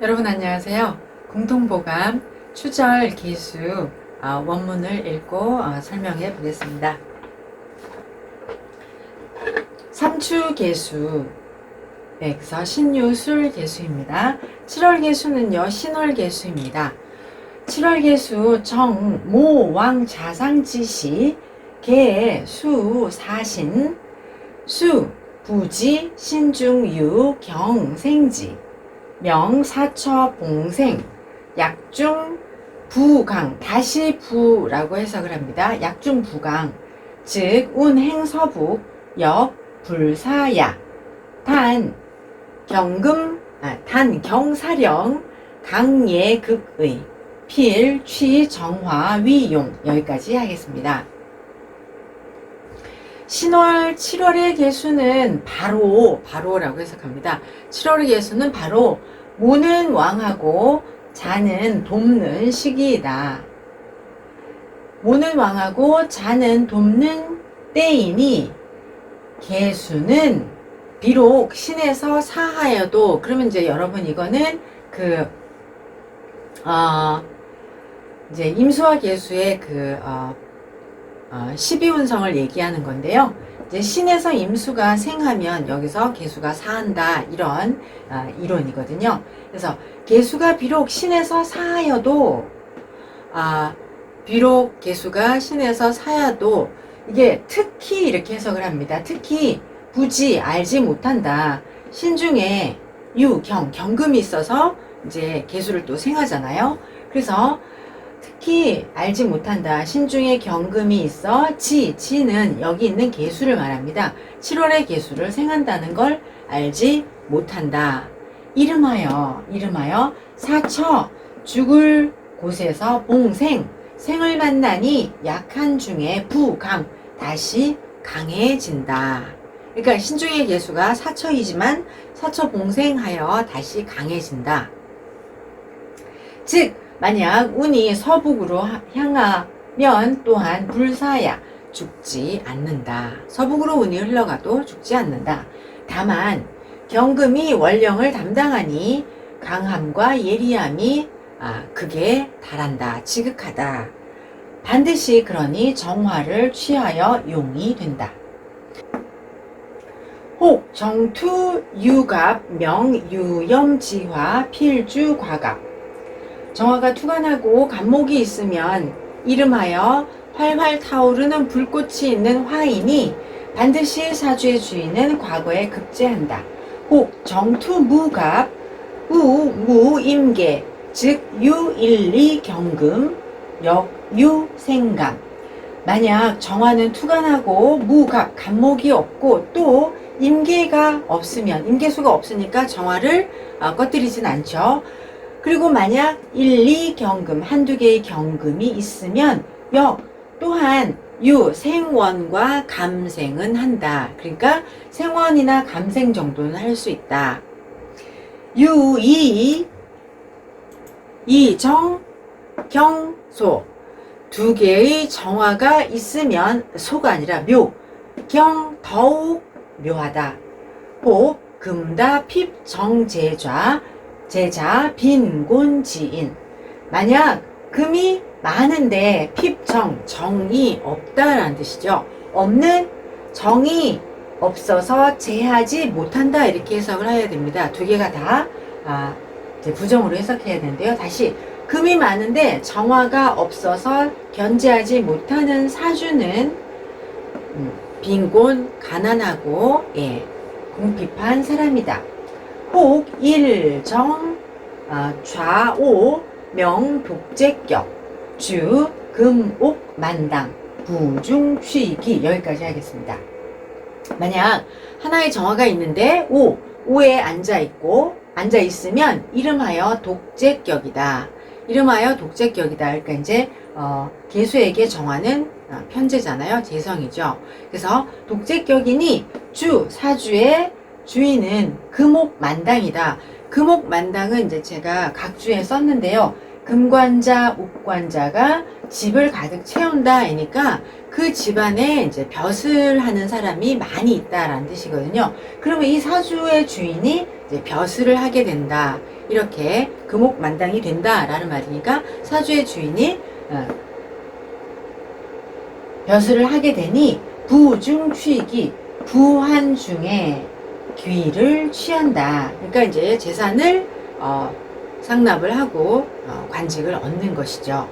여러분 안녕하세요. 공통보감 추절 기수 어, 원문을 읽고 어, 설명해 보겠습니다. 삼추 개수 네, 그래서 신유술 개수입니다. 7월 개수는요 신월 개수입니다. 7월 개수 정, 모, 왕, 자상지시 개, 수, 사신 수, 부지, 신중, 유, 경, 생지 명, 사처, 봉생, 약중, 부강, 다시 부라고 해석을 합니다. 약중, 부강, 즉, 운, 행, 서북, 역, 불사야, 단, 경금, 아, 단, 경사령, 강예, 극의, 필, 취, 정화, 위용, 여기까지 하겠습니다. 신월 7월의 개수는 바로 바로라고 해석합니다. 7월의 개수는 바로 모는 왕하고 자는 돕는 시기이다. 모는 왕하고 자는 돕는 때이니 개수는 비록 신에서 사하여도 그러면 이제 여러분 이거는 그 어, 이제 임수와 개수의 그 어, 어, 12운성을 얘기하는 건데요. 이제 신에서 임수가 생하면 여기서 개수가 사한다 이런 어, 이론이거든요. 그래서 개수가 비록 신에서 사하여도 아 비록 개수가 신에서 사야도 이게 특히 이렇게 해석을 합니다. 특히 굳이 알지 못한다. 신 중에 유, 경, 경금이 있어서 이제 개수를 또 생하잖아요. 그래서 특히 알지 못한다. 신중에 경금이 있어 지, 지는 여기 있는 개수를 말합니다. 7월의 개수를 생한다는 걸 알지 못한다. 이름하여, 이름하여 사처, 죽을 곳에서 봉생, 생을 만나니 약한 중에 부강, 다시 강해진다. 그러니까 신중의 개수가 사처이지만 사처 봉생하여 다시 강해진다. 즉, 만약 운이 서북으로 향하면 또한 불사야 죽지 않는다. 서북으로 운이 흘러가도 죽지 않는다. 다만 경금이 원령을 담당하니 강함과 예리함이 아, 극에 달한다. 지극하다. 반드시 그러니 정화를 취하여 용이 된다. 혹 정투 유갑 명 유염지화 필주 과갑 정화가 투간하고 간목이 있으면 이름하여 활활 타오르는 불꽃이 있는 화인이 반드시 사주의 주인은 과거에 급제한다. 혹 정투 무갑 우 무임계 즉 유일리 경금 역유 생감 만약 정화는 투간하고 무갑 간목이 없고 또 임계가 없으면 임계수가 없으니까 정화를 어, 꺼뜨리진 않죠. 그리고 만약 1, 2 경금, 한두 개의 경금이 있으면 역 또한 유, 생원과 감생은 한다. 그러니까 생원이나 감생 정도는 할 수 있다. 유, 이, 이 정, 경 소 두 개의 정화가 있으면 소가 아니라 묘, 경, 더욱 묘하다. 혹, 금다, 핍, 정 제좌, 제자, 빈 곤, 지인. 만약 금이 많은데 핍정, 정이 없다라는 뜻이죠. 없는 정이 없어서 제하지 못한다 이렇게 해석을 해야 됩니다. 두 개가 다 아, 부정으로 해석해야 되는데요. 다시 금이 많은데 정화가 없어서 견제하지 못하는 사주는 음, 빈곤, 가난하고 예, 궁핍한 사람이다. 혹, 일, 정, 아, 좌오, 명, 독재격, 주, 금, 옥, 만당, 부중, 취기 여기까지 하겠습니다. 만약 하나의 정화가 있는데 오, 오에 앉아 있고 앉아 있으면 이름하여 독재격이다. 이름하여 독재격이다. 그러니까 이제 어, 개수에게 정화는 어, 편제잖아요. 재성이죠. 그래서 독재격이니 주 사주의 주인은 금옥 만당이다. 금옥 만당은 이제 제가 각주에 썼는데요. 금관자, 옥관자가 집을 가득 채운다. 이니까 그 집안에 이제 벼슬 하는 사람이 많이 있다라는 뜻이거든요. 그러면 이 사주의 주인이 이제 벼슬을 하게 된다. 이렇게 금옥만당이 된다라는 말이니까 사주의 주인이 어, 벼슬을 하게 되니 부중 취기 부한 중에 귀를 취한다. 그러니까 이제 재산을 어, 상납을 하고 어, 관직을 얻는 것이죠.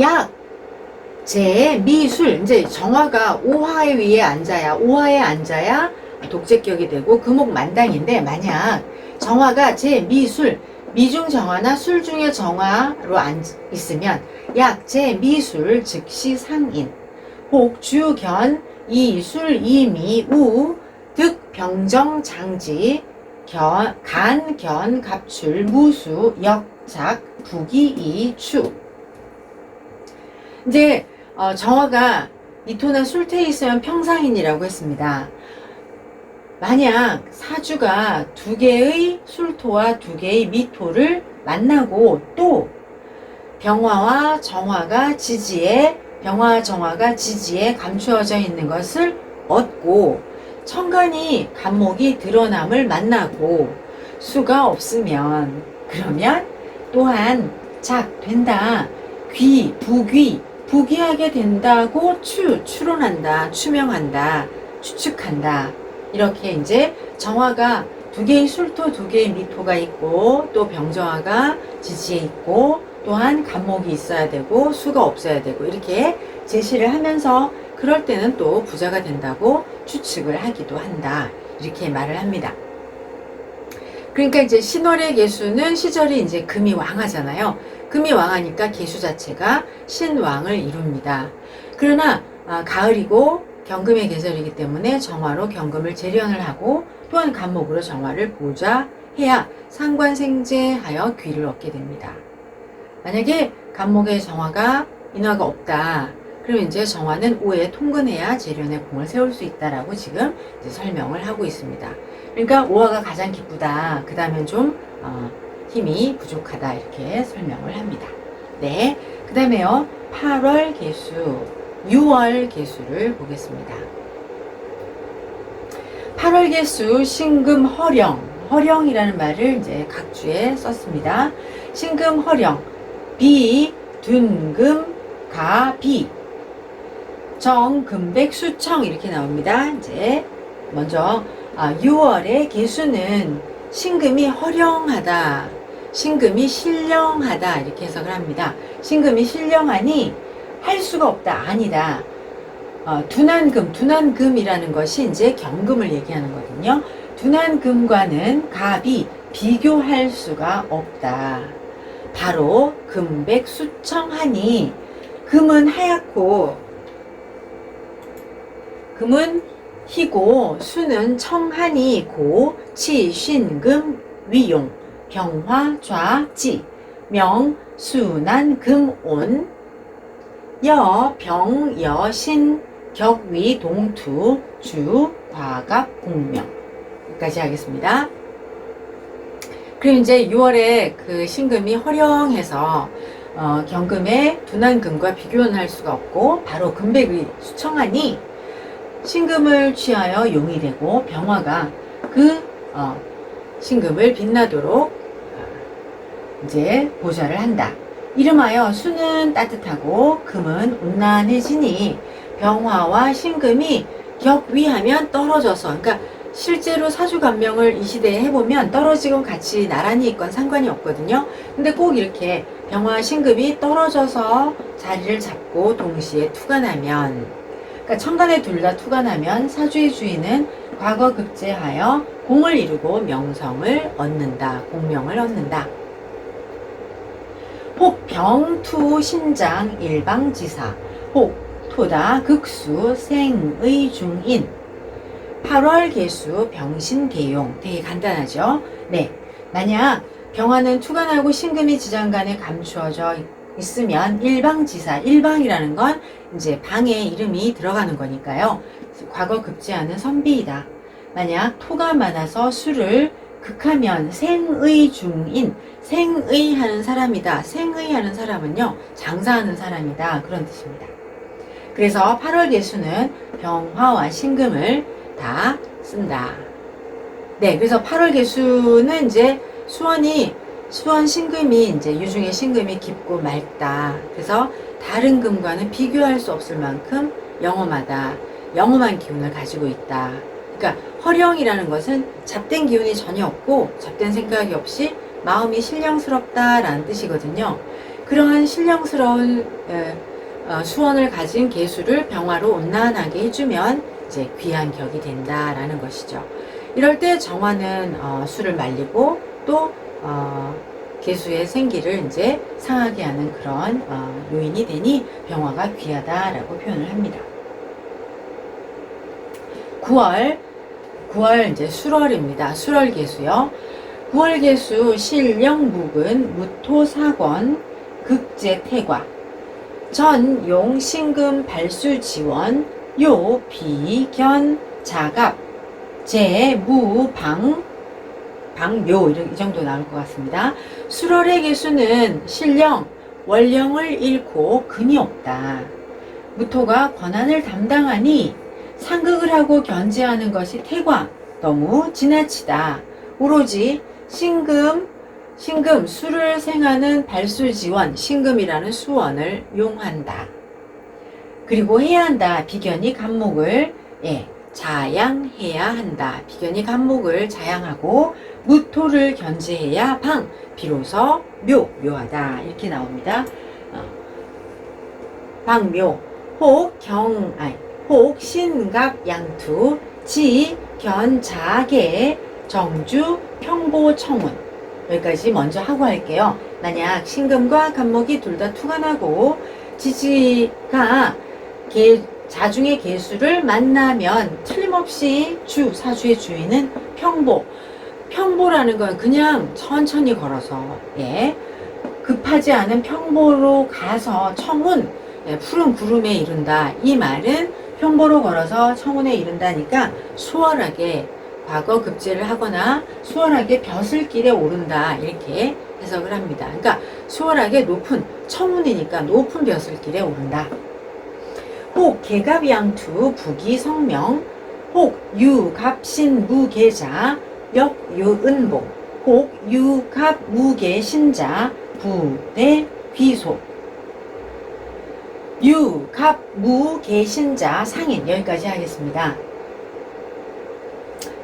약, 제, 미술 이제 정화가 오화의 위에 앉아야 오화에 앉아야 독재격이 되고 금옥만당인데 만약 정화가 제, 미술 미중 정화나 술 중의 정화로 앉, 있으면 약, 제, 미술 즉시 상인 혹 주 견 이 술 이 미 우 득 병정 장지 견, 간, 견, 갑출, 무수, 역작, 부기, 이, 추. 이제, 어, 정화가 이토나 있으면 평상인이라고 했습니다. 만약 사주가 두 개의 술토와 두 개의 미토를 만나고 또 병화와 정화가 지지에, 병화와 정화가 지지에 감추어져 있는 것을 얻고 천간이 간목이 드러남을 만나고 수가 없으면 그러면 또한 작 된다. 귀 부귀 부귀하게 된다고 추 추론한다 추명한다 추측한다. 이렇게 이제 정화가 두 개의 술토 두 개의 미토가 있고 또 병정화가 지지에 있고 또한 간목이 있어야 되고 수가 없어야 되고 이렇게 제시를 하면서 그럴 때는 또 부자가 된다고 추측을 하기도 한다. 이렇게 말을 합니다. 그러니까 이제 신월의 개수는 시절이 이제 금이 왕하잖아요. 금이 왕하니까 개수 자체가 신왕을 이룹니다. 그러나 아, 가을이고 경금의 계절이기 때문에 정화로 경금을 재련을 하고 또한 간목으로 정화를 보좌해야 상관생제하여 귀를 얻게 됩니다. 만약에 간목의 정화가 인화가 없다. 그럼 이제 정화는 오에 통근해야 재련의 공을 세울 수 있다라고 지금 설명을 하고 있습니다. 그러니까 오화가 가장 기쁘다. 그 다음엔 좀 어, 힘이 부족하다 이렇게 설명을 합니다. 네, 그 다음에요 8월 개수, 6월 개수를 보겠습니다. 8월 개수 신금 허령, 허령이라는 말을 이제 각주에 썼습니다. 신금 허령, 비, 둔금, 가, 비, 정, 금백, 수청 이렇게 나옵니다. 이제 먼저 아, 6월의 개수는 신금이 허령하다. 신금이 신령하다. 이렇게 해석을 합니다. 신금이 신령하니 할 수가 없다. 아니다. 어, 둔한금, 둔한금이라는 것이 이제 경금을 얘기하는 거거든요. 둔한금과는 갑이 비교할 수가 없다. 바로 금백 수청하니 금은 하얗고 금은 희고 수는 청하니 고 치신금 위용 병화 좌지 명 수난 금온 여 병 여신 격위 동투 주 과갑 공명 여기까지 하겠습니다. 그리고 이제 6월에 그 신금이 허령해서 어, 경금의 둔한 금과 비교는 할 수가 없고 바로 금백이 수청하니 신금을 취하여 용이 되고 병화가 그 어, 신금을 빛나도록 어, 이제 보좌를 한다. 이름하여 수는 따뜻하고 금은 온난해지니 병화와 신금이 격위하면 떨어져서 그러니까 실제로 사주간명을 이 시대에 해보면 떨어지고 같이 나란히 있건 상관이 없거든요. 근데 꼭 이렇게 병화와 신금이 떨어져서 자리를 잡고 동시에 투가 나면 그러니까 천간에 둘 다 투가 나면 사주의 주인은 과거 급제하여 공을 이루고 명성을 얻는다. 공명을 얻는다. 혹 병투 신장 일방지사 혹 토다 극수 생의 중인 8월 개수 병신 개용 되게 간단하죠. 네. 만약 병화는 투간하고 신금이 지장간에 감추어져 있으면 일방지사 일방이라는 건 이제 방에 이름이 들어가는 거니까요. 과거 급제하는 선비이다. 만약 토가 많아서 술을 극하면 생의 중인 생의 하는 사람이다. 생의 하는 사람은요 장사하는 사람이다 그런 뜻입니다. 그래서 8월 개수는 병화와 신금을 다 쓴다. 네, 그래서 8월 개수는 이제 수원이 수원 신금이 이제 유중의 신금이 깊고 맑다. 그래서 다른 금과는 비교할 수 없을 만큼 영험하다. 영험한 기운을 가지고 있다. 그러니까 허령이라는 것은 잡된 기운이 전혀 없고 잡된 생각이 없이 마음이 신령스럽다라는 뜻이거든요. 그러한 신령스러운 에, 어, 수원을 가진 개수를 병화로 온난하게 해주면 이제 귀한 격이 된다라는 것이죠. 이럴 때 정화는 어, 술을 말리고 또 어, 개수의 생기를 이제 상하게 하는 그런 어, 요인이 되니 병화가 귀하다라고 표현을 합니다. 9월 9월 이제 수월입니다. 수월 개수요. 9월 개수 실령묵은 무토사권 극제 태과 전, 용, 신금, 발수, 지원, 요, 비, 견, 자갑, 재, 무, 방, 방묘 이 정도 나올 것 같습니다. 수월의 개수는 신령, 원령을 잃고 금이 없다. 무토가 권한을 담당하니 상극을 하고 견제하는 것이 태과 너무 지나치다. 오로지 신금, 신금, 수를 생하는 발수지원, 신금이라는 수원을 용한다. 그리고 해야 한다. 비견이 간목을 예, 자양해야 한다. 비견이 간목을 자양하고 무토를 견제해야 방, 비로소 묘, 묘하다. 이렇게 나옵니다. 어. 방묘, 혹, 경, 아니, 혹, 신갑, 양투, 지, 견, 자계, 정주, 평보, 청운. 여기까지 먼저 하고 할게요. 만약 신금과 간목이 둘 다 투간하고 지지가 개, 자중의 개수를 만나면 틀림없이 주, 사주의 주인은 평보. 평보라는 건 그냥 천천히 걸어서, 예. 급하지 않은 평보로 가서 청운, 예, 푸른 구름에 이른다. 이 말은 평보로 걸어서 청운에 이른다니까 수월하게 과거 급제를 하거나 수월하게 벼슬길에 오른다. 이렇게 해석을 합니다. 그러니까 수월하게 높은 청운이니까 높은 벼슬길에 오른다. 혹 개갑양투 부기 성명 혹 유갑신 무계자 역유은봉 혹 유갑 무계 신자 부대 귀소 유갑 무계 신자 상인 여기까지 하겠습니다.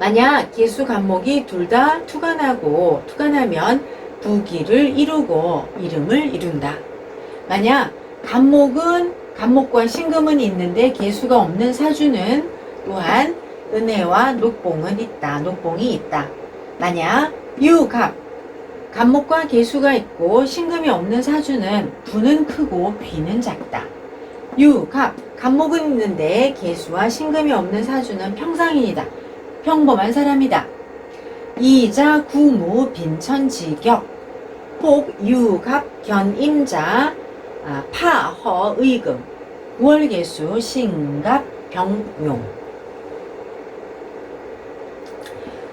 만약 개수 간목이 둘 다 투간하고 투간하면 부기를 이루고 이름을 이룬다. 만약 간목은 간목과 신금은 있는데 개수가 없는 사주는 또한 은혜와 녹봉은 있다. 녹봉이 있다. 만약 유갑 간목과 개수가 있고 신금이 없는 사주는 부는 크고 귀는 작다. 유갑 간목은 있는데 개수와 신금이 없는 사주는 평상인이다. 평범한 사람이다. 이자 구무 빈천지격 혹 유갑 견임자 아, 파 허 의금 9월개수 신갑 병용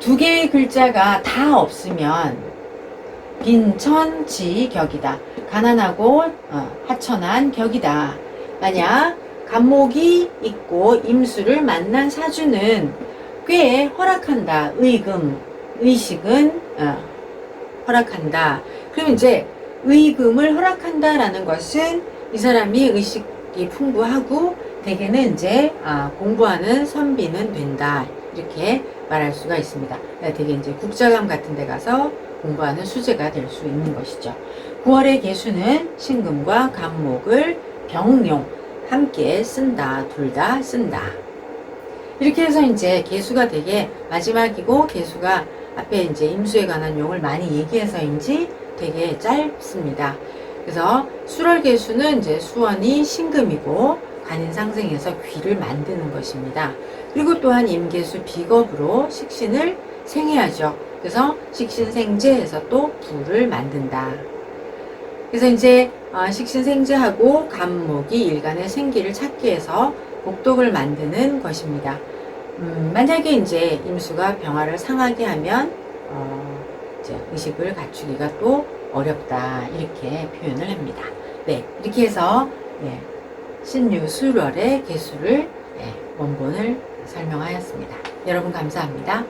두 개의 글자가 다 없으면 빈천 지 격이다. 가난하고 어, 하천한 격이다. 만약 간목이 있고 임수를 만난 사주는 꽤 허락한다. 의금, 의식은 어, 허락한다. 그럼 이제 의금을 허락한다라는 것은 이 사람이 의식이 풍부하고 대개는 이제 아, 공부하는 선비는 된다. 이렇게 말할 수가 있습니다. 되게 이제 국자감 같은 데 가서 공부하는 수제가 될 수 있는 것이죠. 9월의 개수는 신금과 간목을 병용 함께 쓴다. 둘 다 쓴다. 이렇게 해서 이제 개수가 되게 마지막이고 개수가 앞에 이제 임수에 관한 용을 많이 얘기해서인지 되게 짧습니다. 그래서 수월 개수는 이제 수원이 신금이고 간인 상생해서 귀를 만드는 것입니다. 그리고 또한 임계수 비겁으로 식신을 생해야죠. 그래서 식신생제해서 또 부를 만든다. 그래서 이제 어, 식신생제하고 간목이 일간의 생기를 찾기 위해서 복독을 만드는 것입니다. 음, 만약에 이제 임수가 병화를 상하게 하면 어, 이제 의식을 갖추기가 또 어렵다 이렇게 표현을 합니다. 네, 이렇게 해서 네, 신유술월의 개수를 네, 원본을 설명하였습니다. 여러분 감사합니다.